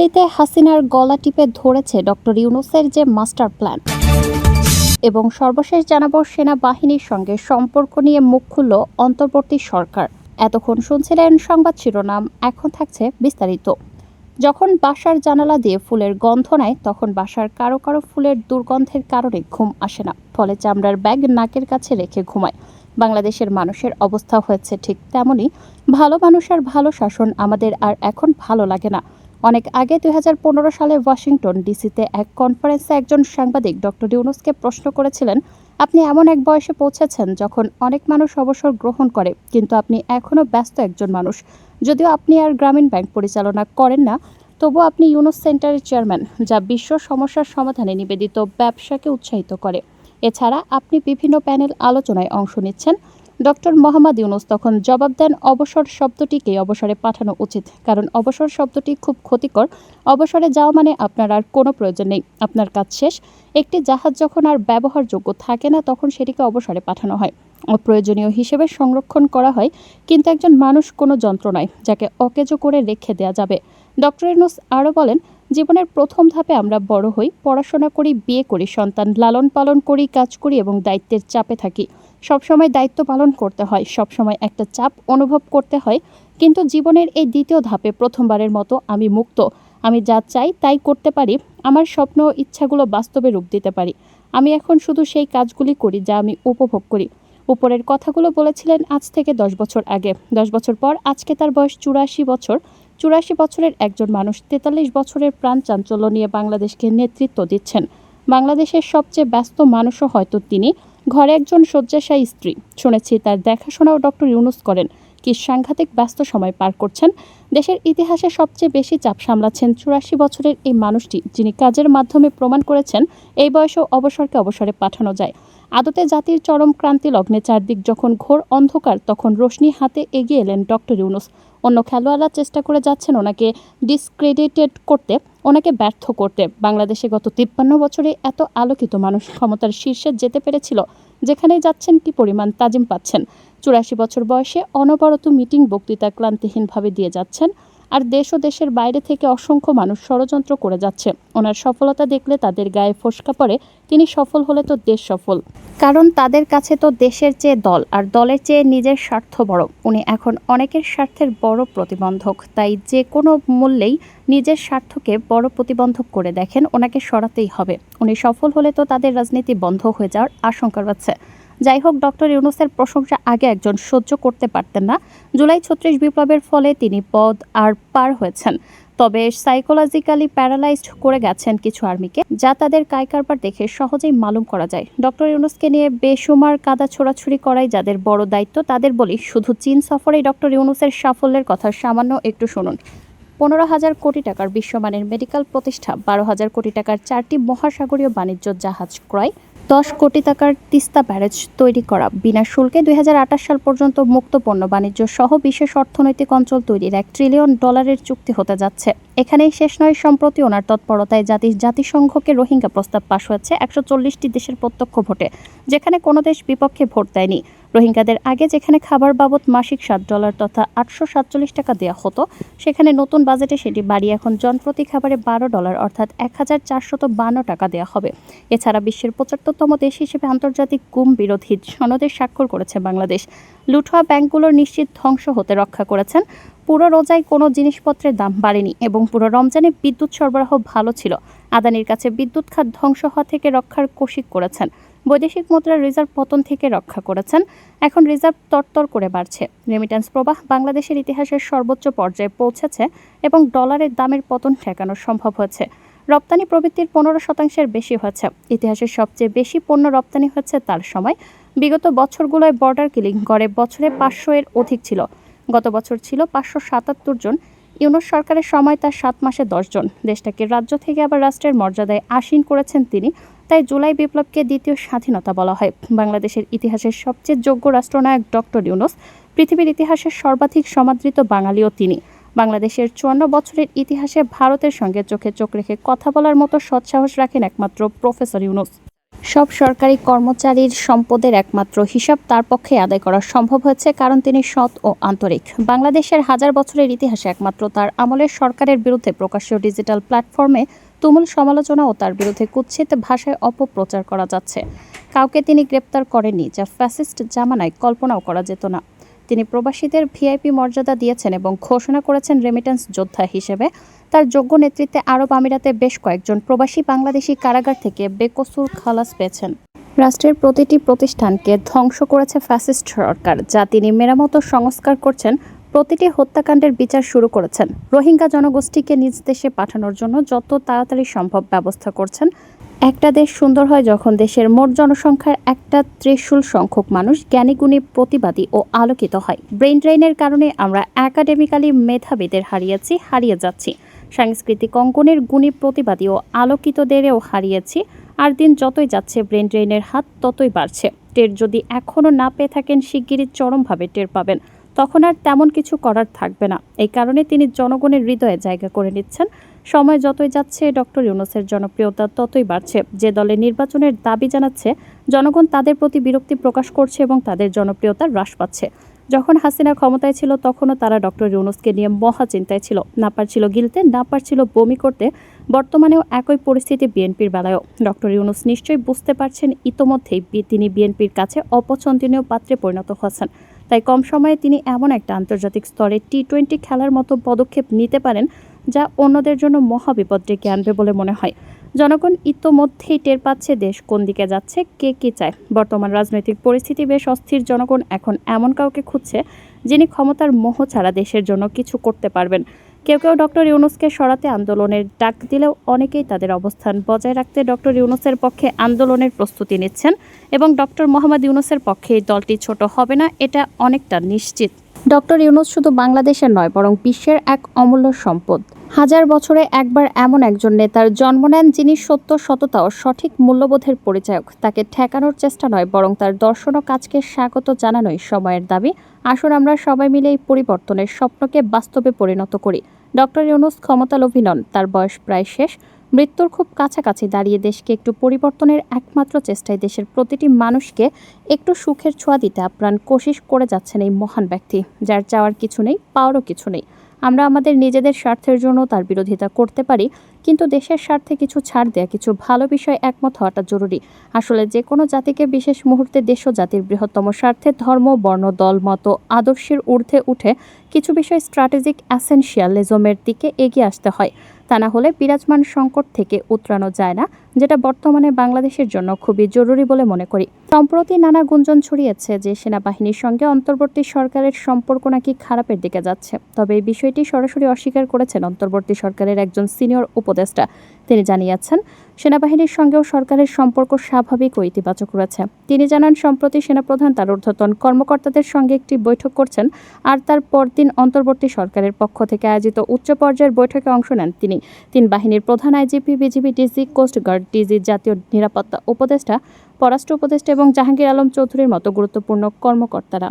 দিল্লিতে হাসিনার গলা টিপে ধরেছে ডক্টর ইউনুসের যে মাস্টার প্ল্যান। এবং সর্বশেষ জানাব, সেনাবাহিনীর সঙ্গে সম্পর্ক নিয়ে মুখ খুলল অন্তর্বর্তী সরকার। এতক্ষণ শুনছিলেন সংবাদ শিরোনাম, এখন থাকছে বিস্তারিত। যখন বাসার জানালা দিয়ে ফুলের গন্ধ নেয়, তখন বাসার কারও কারও ফুলের দুর্গন্ধের কারণে ঘুম আসে না। ফলে চামড়ার ব্যাগ নাকের কাছে রেখে ঘুমায়। বাংলাদেশের মানুষের অবস্থা হয়েছে ঠিক তেমনই। ভালো মানুষ আর ভালো শাসন আমাদের আর এখন ভালো লাগে না। অনেক আগে দু হাজার পনেরো সালে ওয়াশিংটন ডিসিতে এক কনফারেন্সে একজন সাংবাদিক ডক্টর ইউনুসকে প্রশ্ন করেছিলেন, আপনি এমন এক বয়সে পৌঁছেছেন যখন অনেক মানুষ অবসর গ্রহণ করে, কিন্তু আপনি এখনও ব্যস্ত একজন মানুষ। যদিও আপনি আর গ্রামীণ ব্যাংক পরিচালনা করেন না তবুও আপনি ইউনুস সেন্টারের চেয়ারম্যান, যা বিশ্ব সমস্যার সমাধানে নিবেদিত ব্যবসাকে উৎসাহিত করে। এছাড়া আপনি বিভিন্ন প্যানেল আলোচনায় অংশ নিচ্ছেন ডক্টর মোহাম্মদ ইউনুস তখন জবাব দেন, অবসর শব্দটিকে অবসরে পাঠানো উচিত, কারণ অবসর শব্দটি খুব ক্ষতিকর। অবসরে যাওয়া মানে আপনার আর কোনো প্রয়োজন নেই। আপনার কাজ শেষ। একটি জাহাজ যখন আর ব্যবহারযোগ্য থাকে না, তখন সেটিকে অবসরে পাঠানো হয়। অপ্রয়োজনীয় হিসেবে সংরক্ষণ করা হয়, কিন্তু একজন মানুষ কোনো যন্ত্র নয়, যাকে অকেজো করে রেখে দেওয়া যাবে। ডক্টর ইউনুস আরও বলেন, জীবনের প্রথম ধাপে আমরা বড় হই, পড়াশোনা করি, বিয়ে করি, সন্তান লালন পালন করি, কাজ করি এবং দায়িত্বের চাপে থাকি। সবসময় দায়িত্ব পালন করতে হয়, সবসময় একটা চাপ অনুভব করতে হয়। কিন্তু জীবনের এই দ্বিতীয় ধাপে প্রথমবারের মতো আমি মুক্ত। আমি যা চাই তাই করতে পারি, আমার স্বপ্ন ইচ্ছাগুলো বাস্তবে রূপ দিতে পারি। আমি এখন শুধু সেই কাজগুলি করি যা আমি উপভোগ করি। উপরের কথাগুলো বলেছিলেন আজ থেকে দশ বছর আগে। দশ বছর পর আজকে তার বয়স চুরাশি বছর। চুরাশি বছরের একজন মানুষ তেতাল্লিশ বছরের প্রাণ চাঞ্চল্য নিয়ে বাংলাদেশকে নেতৃত্ব দিচ্ছেন। বাংলাদেশের সবচেয়ে ব্যস্ত মানুষও হয়তো তিনি। ঘরে একজন শয্যাশায়ী স্ত্রী। শুনেছি তার দেখাশোনাও ডক্টর ইউনুস করেন। কি সাংঘাতিক ব্যস্ত সময় পার করছেন। দেশের ইতিহাসে সবচেয়ে বেশি চাপ সামলাচ্ছেন চুরাশি বছরের এই মানুষটি, যিনি কাজের মাধ্যমে প্রমাণ করেছেন এই বয়সেও অবসরকে অবসরে পাঠানো যায়। আদতে জাতির চরম ক্রান্তি লগ্নে চারদিক যখন ঘোর অন্ধকার, তখন রোশনি হাতে এগিয়ে এলেন ডক্টর ইউনুস। অন্য খেলোয়াড়রা চেষ্টা করে যাচ্ছেন ওনাকে ডিসক্রেডিটেড করতে, ওনাকে ব্যর্থ করতে। বাংলাদেশে গত তিপ্পান্ন বছরে এত আলোকিত মানুষ ক্ষমতার শীর্ষে যেতে পেরেছিল যেখানে যাচ্ছেন, কি পরিমাণ তাজিম পাচ্ছেন? চুরাশি বছর বয়সে অনবরত মিটিং বক্তৃতা ক্লান্তিহীনভাবে দিয়ে যাচ্ছেন। আর দেশ ও দেশের বাইরে থেকে অসংখ্য মানুষ ষড়যন্ত্র করে যাচ্ছে। ওনার সফলতা দেখলে তাদের গায়ে ফোসকা পড়ে, তিনি সফল হলে তো দেশ সফল। কারণ তাদের কাছে তো দেশের চেয়ে দল আর দলের চেয়ে নিজের স্বার্থ বড়। উনি এখন অনেকের স্বার্থের বড় প্রতিবন্ধক। তাই যে কোনো মূল্যেই নিজের স্বার্থকে বড় প্রতিবন্ধক করে দেখেন, ওনাকে সরাতেই হবে। উনি সফল হলে তো তাদের রাজনীতি বন্ধ হয়ে যাওয়ার আশঙ্কা রয়েছে। যাই হোক ডক্টর ইউনুসের প্রশংসা আগে একজন সহ্য করতে পারতেন না। জুলাই ছত্রিশ বিপ্লবের ফলে তিনি পদ আর পার হয়েছেন। তবে সাইকোলজিক্যালি প্যারালাইজড করে গেছেন কিছু আর্মিকে, যা তাদের কায়কারবার দেখে সহজেই মালুম করা যায়। ডক্টর ইউনুসকে নিয়ে বেসুমার কাদা ছোড়াছুড়ি করাই যাদের বড় দায়িত্ব, তাদের বলি শুধু চীন সফরেই ডক্টর ইউনুসের সাফল্যের কথা সামান্য একটু শুনুন। পনেরো হাজার কোটি টাকার বিশ্বমানের মেডিকেল প্রতিষ্ঠা, বারো হাজার কোটি টাকার চারটি মহাসাগরীয় বাণিজ্য জাহাজ ক্রয় দশ কোটি টাকার তিস্তা ব্যারেজ তৈরি করা। বিনা শুল্কে দুই হাজার আঠাশ সাল পর্যন্ত মুক্ত পণ্য বাণিজ্য সহ বিশেষ অর্থনৈতিক অঞ্চল তৈরির এক ট্রিলিয়ন ডলারের চুক্তি হতে যাচ্ছে। এখানেই শেষ নয় সম্প্রতি ওনার তৎপরতায় জাতি, জাতিসংঘকে রোহিঙ্গা প্রস্তাব পাশ হয়েছে একশো দেশের প্রত্যক্ষ ভোটে, যেখানে কোনো দেশ বিপক্ষে ভোট দেয়নি। রোহিঙ্গাদের আগে যেখানে খাবার বাবদ মাসিক সাত ডলার তথা আটশো সাতচল্লিশ টাকা দেওয়া হতো, সেখানে নতুন বাজেটে সেটি বাড়িয়ে এখন জনপ্রতি খাবারে বারো ডলার অর্থাৎ এক হাজার চারশত বান্ন টাকা দেওয়া হবে। এছাড়া বিশ্বের পঁচাত্তরতম দেশ হিসেবে আন্তর্জাতিক গুম বিরোধী সনদে স্বাক্ষর করেছে বাংলাদেশ। লুঠোয়া ব্যাংকগুলোর নিশ্চিত ধ্বংস হতে রক্ষা করেছেন। পুরো রোজায় কোনো জিনিসপত্রের দাম বাড়েনি এবং পুরো রমজানে বিদ্যুৎ সরবরাহ ভালো ছিল। আদানির কাছে বিদ্যুৎ খাত ধ্বংস হওয়া থেকে রক্ষার কৌশিক করেছেন। বৈদেশিক মুদ্রার রিজার্ভ পতন থেকে রক্ষা করেছেন। এখন রিজার্ভ তরতর করে বাড়ছে। রেমিট্যান্স প্রবাহ বাংলাদেশের ইতিহাসের সর্বোচ্চ পর্যায়ে পৌঁছেছে এবং ডলারের দামের পতন ঠেকানো সম্ভব হয়েছে। রপ্তানি প্রবৃত্তির পনেরো শতাংশের বেশি হয়েছে। ইতিহাসের সবচেয়ে বেশি পণ্য রপ্তানি হচ্ছে তার সময়। বিগত বছরগুলোয় বর্ডার কিলিং গড়ে বছরে পাঁচশো এর অধিক ছিল। গত বছর ছিল পাঁচশো সাতাত্তর জন। ইউনুস সরকারের সময় তার সাত মাসে দশজন দেশটাকে রাজ্য থেকে আবার রাষ্ট্রের মর্যাদায় আসীন করেছেন তিনি। তাই জুলাই বিপ্লবকে দ্বিতীয় স্বাধীনতা বলা হয়। বাংলাদেশের ইতিহাসের সবচেয়ে যোগ্য রাষ্ট্রনায়ক ডক্টর ইউনুস, পৃথিবীর ইতিহাসের সর্বাধিক সমাদৃত বাঙালিও তিনি। বাংলাদেশের চুয়ান্ন বছরের ইতিহাসে ভারতের সঙ্গে চোখে চোখ রেখে কথা বলার মতো সৎসাহস রাখেন একমাত্র প্রফেসর ইউনুস। সব সরকারি কর্মচারীর সম্পদের একমাত্র হিসাব তার পক্ষে আদায় করা সম্ভব হয়েছে কারণ তিনি সৎ ও আন্তরিক। বাংলাদেশের হাজার বছরের ইতিহাসে একমাত্র তার আমলের সরকারের বিরুদ্ধে প্রকাশ্য ডিজিটাল প্ল্যাটফর্মে তুমুল সমালোচনা ও তার বিরুদ্ধে কুৎসিত ভাষায় অপপ্রচার করা যাচ্ছে। কাউকে তিনি গ্রেপ্তার করেননি, যা ফ্যাসিস্ট জামানায় কল্পনাও করা যেত না। তিনি প্রবাসীদের ভিআইপি মর্যাদা দিয়েছেন এবং ঘোষণা করেছেন রেমিটেন্স যোদ্ধা হিসেবে। তার যোগ্য নেতৃত্বে আরব আমিরাতে বেশ কয়েকজন প্রবাসী বাংলাদেশি কারাগার থেকে বেকসুর খালাস পেয়েছেন। রাষ্ট্রের প্রতিটি প্রতিষ্ঠানকে ধ্বংস করেছে ফ্যাসিস্ট সরকার, যা তিনি মেরামত সংস্কার করছেন প্রতিটি হত্যাকাণ্ডের বিচার শুরু করেছেন। রোহিঙ্গা জনগোষ্ঠীকে নিজ দেশে পাঠানোর জন্য যত তাড়াতাড়ি সম্ভব ব্যবস্থা করছেন। একটা দেশ সুন্দর হয় যখন দেশের মোট জনসংখ্যার একটা ত্রিশূল সংখ্যক মানুষ জ্ঞানীগুণী প্রতিবাদী ও আলোকিত হয়। ব্রেন ড্রেইনের কারণে আমরা একাডেমিক্যালি মেধাবীদের হারিয়েছি, হারিয়ে যাচ্ছি। সাংস্কৃতিক অঙ্গনের গুণী, প্রতিবাদী ও আলোকিতদেরও হারিয়েছি। আর দিন যতই যাচ্ছে ব্রেন ড্রেইনের হাত ততই বাড়ছে। টের যদি এখনও না পেয়ে থাকেন, শিগগিরই চরমভাবে টের পাবেন। তখন আর তেমন কিছু করার থাকবে না। এই কারণে তিনি জনগণের হৃদয়ে জায়গা করে নিচ্ছেন। সময় যতই যাচ্ছে, ডক্টর ইউনুসের জনপ্রিয়তা ততই বাড়ছে। যে দলে নির্বাচনের দাবি জানাচ্ছে, জনগণ তাদের প্রতি বিরক্তি প্রকাশ করছে এবং তাদের জনপ্রিয়তা হ্রাস পাচ্ছে। যখন হাসিনা ক্ষমতায় ছিল, তখনও তারা ডক্টর ইউনুসকে নিয়ে মহা চিন্তায় ছিল। না পারছিল গিলতে না পারছিল বমি করতে। বর্তমানেও একই পরিস্থিতি বিএনপির বেলায়ও। ডক্টর ইউনুস নিশ্চয়ই বুঝতে পারছেন, ইতোমধ্যেই তিনি বিএনপির কাছে অপছন্দনীয় পাত্রে পরিণত হচ্ছেন। তাই কম সময়ে তিনি এমন একটা আন্তর্জাতিক স্তরে টি টোয়েন্টি খেলার মতো পদক্ষেপ নিতে পারেন যা অন্যদের জন্য মহাবিপদ ডেকে আনবে বলে মনে হয়। জনগণ ইতোমধ্যেই টের পাচ্ছে দেশ কোন দিকে যাচ্ছে, কে কে চায়। বর্তমান রাজনৈতিক পরিস্থিতি বেশ অস্থির। জনগণ এখন এমন কাউকে খুঁজছে যিনি ক্ষমতার মোহ ছাড়া দেশের জন্য কিছু করতে পারবেন। কেউ কেউ ডক্টর ইউনুসকে সরাতে আন্দোলনের ডাক দিলেও অনেকেই তাদের অবস্থান বজায় রাখতে ডক্টর ইউনুসের পক্ষে আন্দোলনের প্রস্তুতি নিচ্ছেন এবং ডক্টর মোহাম্মদ ইউনুসের পক্ষে এই দলটি ছোট হবে না, এটা অনেকটা নিশ্চিত। ডক্টর ইউনুস শুধু বাংলাদেশের নয়, বরং বিশ্বের এক অমূল্য সম্পদ। হাজার বছরে একবার এমন একজন নেতার জন্ম নেন যিনি সত্য, সততা ও সঠিক মূল্যবোধের পরিচায়ক। তাকে ঠেকানোর চেষ্টা নয়, বরং তার দর্শন ও কাজকে স্বাগত জানানোই সময়ের দাবি। আসুন আমরা সবাই মিলে এই পরিবর্তনের স্বপ্নকে বাস্তবে পরিণত করি। ডক্টর ইউনুস ক্ষমতালোভী নন তার বয়স প্রায় শেষ। মৃত্যুর খুব কাছাকাছি দাঁড়িয়ে দেশকে একটু পরিবর্তনের একমাত্র চেষ্টায় দেশের প্রতিটি মানুষকে একটু সুখের ছোঁয়া দিতে আপ্রাণ কোশিশ করে যাচ্ছেন এই মহান ব্যক্তি। যার চাওয়ার কিছু নেই, পাওয়ারও কিছু নেই। আমরা আমাদের নিজেদের স্বার্থের জন্য তার বিরোধিতা করতে পারি, কিন্তু দেশের স্বার্থে কিছু ছাড় দেয়া, কিছু ভালো বিষয় একমত হওয়াটা জরুরি। আসলে যে কোনো জাতিকে বিশেষ মুহূর্তে দেশ ও জাতির বৃহত্তম স্বার্থে ধর্ম, বর্ণ, দল, মত, আদর্শের ঊর্ধ্বে উঠে কিছু বিষয় স্ট্র্যাটেজিক অ্যাসেনশিয়ালিজমের দিকে এগিয়ে আসতে হয়। তা না হলে বিরাজমান সংকট থেকে উতরানো যায় না। যেটা বর্তমানে বাংলাদেশের জন্য খুবই জরুরি বলে মনে করি। সম্প্রতি নানা গুঞ্জন ছড়িয়েছে যে সেনাবাহিনীর সঙ্গে অন্তর্বর্তী সরকারের সম্পর্ক নাকি খারাপের দিকে যাচ্ছে। তবে এই বিষয়টি সরাসরি অস্বীকার করেছেন অন্তর্বর্তী সরকারের একজন সিনিয়র উপদেষ্টা। তিনি জানিয়েছেন, সেনাবাহিনীর সঙ্গেও সরকারের সম্পর্ক স্বাভাবিক ও ইতিবাচক রয়েছে। তিনি জানান, সম্প্রতি সেনাপ্রধান তার ঊর্ধ্বতন কর্মকর্তাদের সঙ্গে একটি বৈঠক করছেন আর তার পরদিন অন্তর্বর্তী সরকারের পক্ষ থেকে আয়োজিত উচ্চ পর্যায়ের বৈঠকে অংশ নেন তিনি। তিন বাহিনীর প্রধান IGP, BGB DG coast guard DG জাতীয় নিরাপত্তা উপদেষ্টা পররাষ্ট্র উপদেষ্টা এবং জাহাঙ্গীর আলম চৌধুরীর মতো গুরুত্বপূর্ণ কর্মকর্তারা।